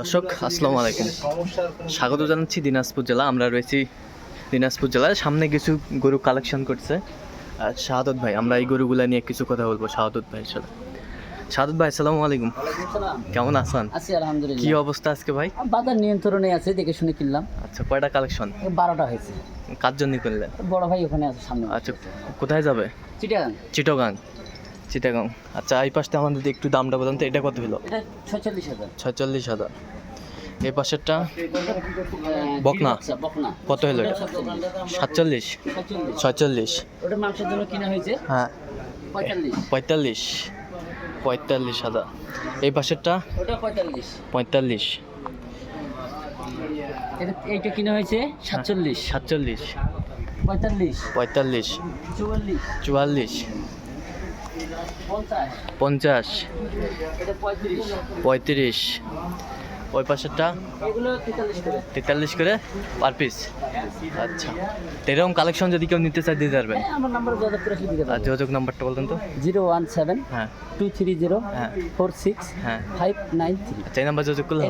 দর্শক আসসালামু আলাইকুম। স্বাগত জানাচ্ছি দিনাজপুর জেলা। আমরা রয়েছি দিনাজপুর জেলার সামনে কিছু গরু কালেকশন করছে। আর শাহাদত ভাই আমরা এই গরুগুলা নিয়ে কিছু কথা বলব শাহাদত ভাইয়ের সাথে। শাহাদত ভাই আসসালামু আলাইকুম। কেমন আছেন? আছি কি অবস্থা আজকে ভাই? বাজার নিয়ন্ত্রণে আছে দেখে শুনে কিনলাম। আচ্ছা কয়টা কালেকশন বারোটা হয়েছে। কার জন্য করলেন বড় ভাই ওখানে আছে সামনে। আচ্ছা কোথায় যাবে? চিটাগাং। চিটগাং। চিটাগাং। আচ্ছা এই পাশটা আমাদের একটু দামটা বলুন তো এটা কত হলো? ছচল্লিশ হাজার। ছয়চল্লিশ হাজার। এই পাশেরটা বকনা। কত হলো এটা? সাতচল্লিশ। ছয়চল্লিশ। ওটা মাংসের জন্য কিনা হয়েছে? হ্যাঁ। পঁয়তাল্লিশ। পঁয়তাল্লিশ। পঁয়তাল্লিশ হাজার। এই পাশেরটা? ওটা পঁয়তাল্লিশ। পঁয়তাল্লিশ। এইটা কিনা হয়েছে? সাতচল্লিশ। সাতচল্লিশ। পঁয়তাল্লিশ। পঁয়তাল্লিশ। চুয়াল্লিশ। চুয়াল্লিশ। পঞ্চাশ। পঁয়ত্রিশ। ওই পাশেরটা? তেতাল্লিশ করে। পার পিস আচ্ছা। এরকম কালেকশন যদি কেউ নিতে চায় দিতে পারবেন হ্যাঁ আমার নাম্বার যোগাযোগ করে দিতে যোগাযোগ নাম্বারটা বলতেন তো। জিরো ওয়ান সেভেন হ্যাঁ। টু থ্রি জিরো হ্যাঁ। ফোর সিক্স হ্যাঁ। Five nine three. আচ্ছা এই নাম্বার যোগাযোগ করলে